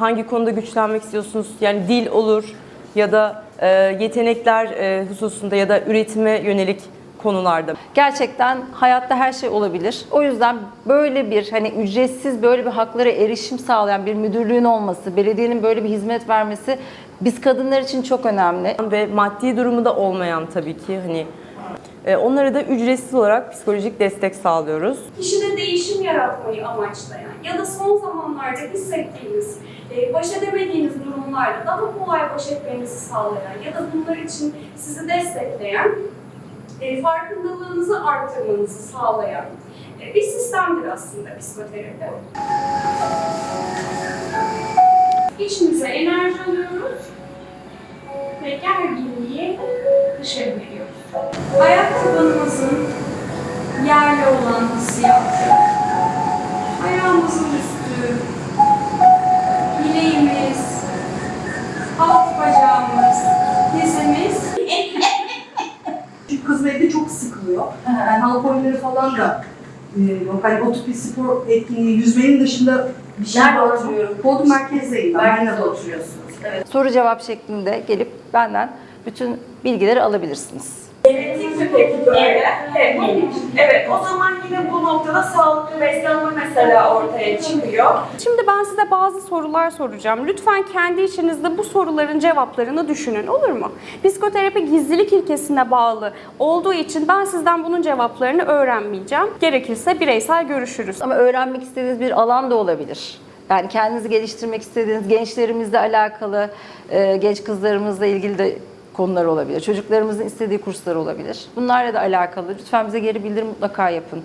Hangi konuda güçlenmek istiyorsunuz? Yani dil olur ya da e, yetenekler e, hususunda ya da üretime yönelik konularda. Gerçekten hayatta her şey olabilir. O yüzden böyle bir hani ücretsiz böyle bir haklara erişim sağlayan bir müdürlüğün olması, belediyenin böyle bir hizmet vermesi biz kadınlar için çok önemli. Ve maddi durumu da olmayan tabii ki hani onlara da ücretsiz olarak psikolojik destek sağlıyoruz. kişide değişim yaratmayı amaçlayan ya da son zamanlarda hissettiğiniz, e, baş edemediğiniz durumlarla daha kolay baş etmenizi sağlayan ya da bunlar için sizi destekleyen, e, farkındalığınızı arttırmanızı sağlayan e, bir sistemdir aslında psikoterapi. İçimize enerji alıyoruz ve gerginliği dışarı veriyoruz. Ayak tabanımızın yerli olan hissiyatı, ayağımızın üstü, bileğimiz, alt bacağımız, dizimiz. Çünkü kız evde çok sıkılıyor. Yani halk oyunları falan da e, yok. Hani o tip bir spor etkinliği, yüzmenin dışında bir şey Nerede var oturuyorum? Bodrum merkezdeyim. Merkezde oturuyorsunuz. Evet. Soru cevap şeklinde gelip benden bütün bilgileri alabilirsiniz. Peki böyle. Evet. evet. O zaman yine bu noktada sağlıklı beslenme mesela ortaya çıkıyor. Şimdi ben size bazı sorular soracağım. Lütfen kendi içinizde bu soruların cevaplarını düşünün olur mu? Psikoterapi gizlilik ilkesine bağlı olduğu için ben sizden bunun cevaplarını öğrenmeyeceğim. Gerekirse bireysel görüşürüz. Ama öğrenmek istediğiniz bir alan da olabilir. Yani kendinizi geliştirmek istediğiniz gençlerimizle alakalı, e, genç kızlarımızla ilgili de konular olabilir. Çocuklarımızın istediği kurslar olabilir. Bunlarla da alakalı. Lütfen bize geri bildirim mutlaka yapın.